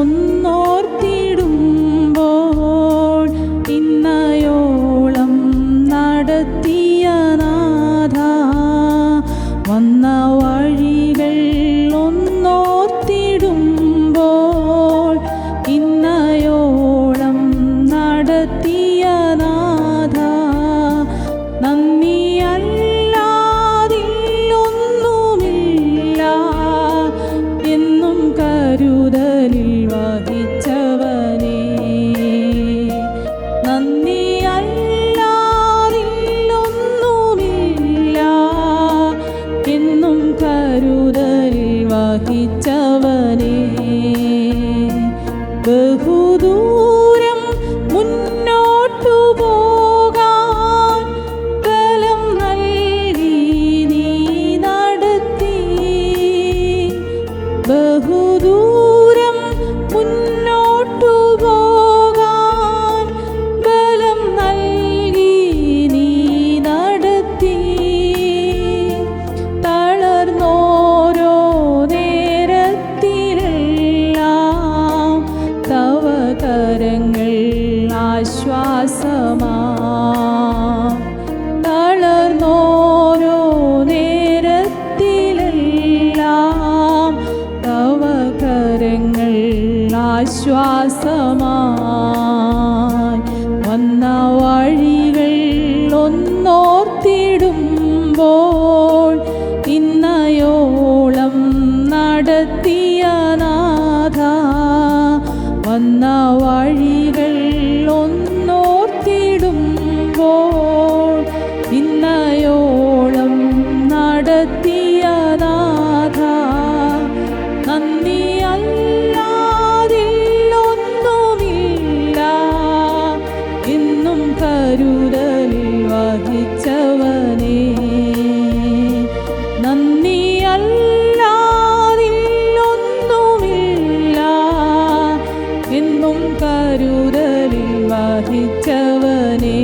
손. വഹിച്ചവനെ. ബഹുദൂരം മുന്നോട്ടു പോകാൻ ബലം നൽകി നീ നടത്തി. ബഹുദൂരം പ്രയാസമായി വന്ന വഴികൾ ഒന്നോർത്തിടുമ്പോ കരുതലിൽ വഹിച്ചവനേ നന്ദി അല്ലാതില്ലൊന്നുമില്ല എന്നും കരുതലിൽ വഹിച്ചവനേ